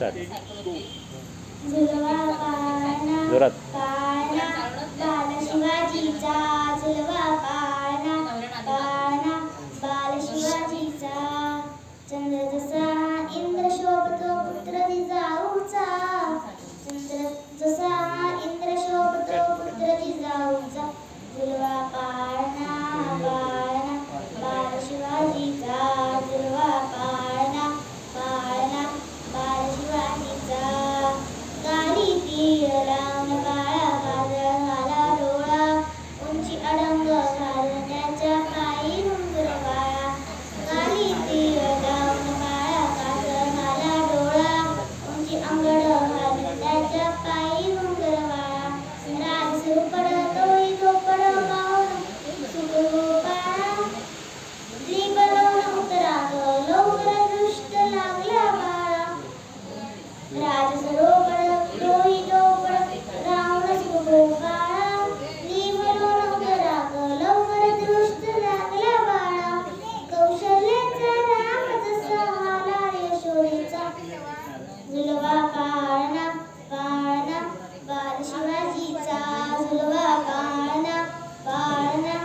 पाना. जोरात. घालण्याच्या पायी रुंगरवाळा काही तीर गाऊन काळा कासनाला डोळा. उंची अंगड घालण्याच्या पायी रुंगरवाळा Zulwa karna, karna, karna, Shiva ji cha. Zulwa karna, karna,